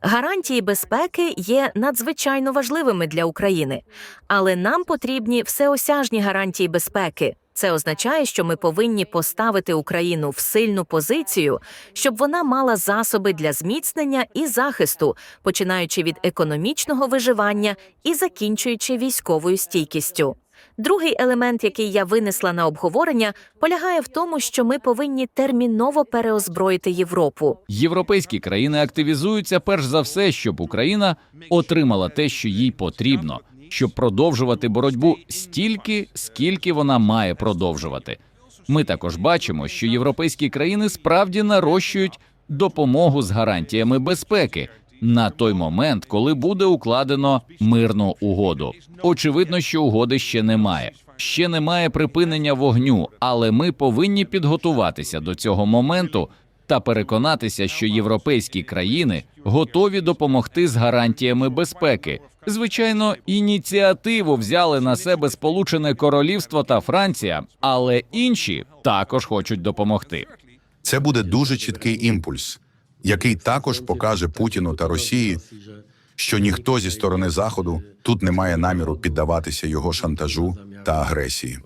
Гарантії безпеки є надзвичайно важливими для України, але нам потрібні всеосяжні гарантії безпеки. Це означає, що ми повинні поставити Україну в сильну позицію, щоб вона мала засоби для зміцнення і захисту, починаючи від економічного виживання і закінчуючи військовою стійкістю. Другий елемент, який я винесла на обговорення, полягає в тому, що ми повинні терміново переозброїти Європу. Європейські країни активізуються перш за все, щоб Україна отримала те, що їй потрібно, щоб продовжувати боротьбу стільки, скільки вона має продовжувати. Ми також бачимо, що європейські країни справді нарощують допомогу з гарантіями безпеки на той момент, коли буде укладено мирну угоду. Очевидно, що угоди ще немає. Ще немає припинення вогню, але ми повинні підготуватися до цього моменту та переконатися, що європейські країни готові допомогти з гарантіями безпеки. Звичайно, ініціативу взяли на себе Сполучене Королівство та Франція, але інші також хочуть допомогти. Це буде дуже чіткий імпульс, який також покаже Путіну та Росії, що ніхто зі сторони Заходу тут не має наміру піддаватися його шантажу та агресії.